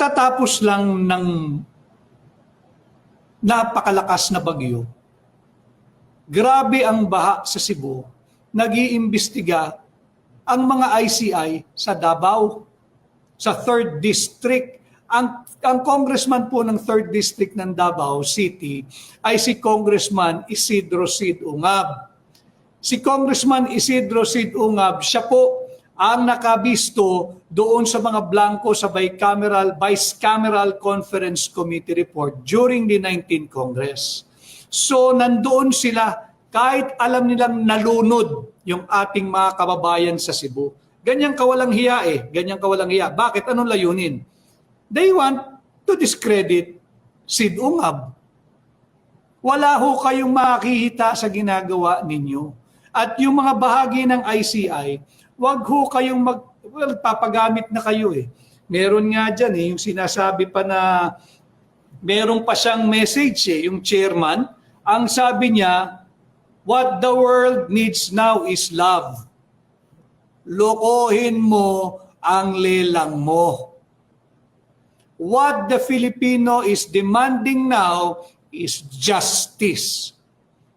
Katatapos lang ng napakalakas na bagyo, grabe ang baha sa Cebu, nag-iimbestiga ang mga ICI sa Davao, sa 3rd District. Ang, ang congressman po ng 3rd District ng Davao City ay si Congressman Isidro Sid Ungab. Si Congressman Isidro Sid Ungab, siya po ang nakabisto doon sa mga blanco sa bicameral, bicameral conference committee report during the 19th Congress. So nandoon sila kahit alam nilang nalunod yung ating mga kababayan sa Cebu. Ganyang kawalang hiya eh, ganyang kawalang hiya. Bakit? Anong layunin? They want to discredit Sid Ungab. Wala ho kayong makikita sa ginagawa ninyo. At yung mga bahagi ng ICI, wag ho kayong mag... Well, papagamit na kayo eh. Meron nga dyan eh, yung sinasabi pa na meron pa siyang message eh, yung chairman. Ang sabi niya, what the world needs now is love. Lokohin mo ang lelang mo. What the Filipino is demanding now is justice.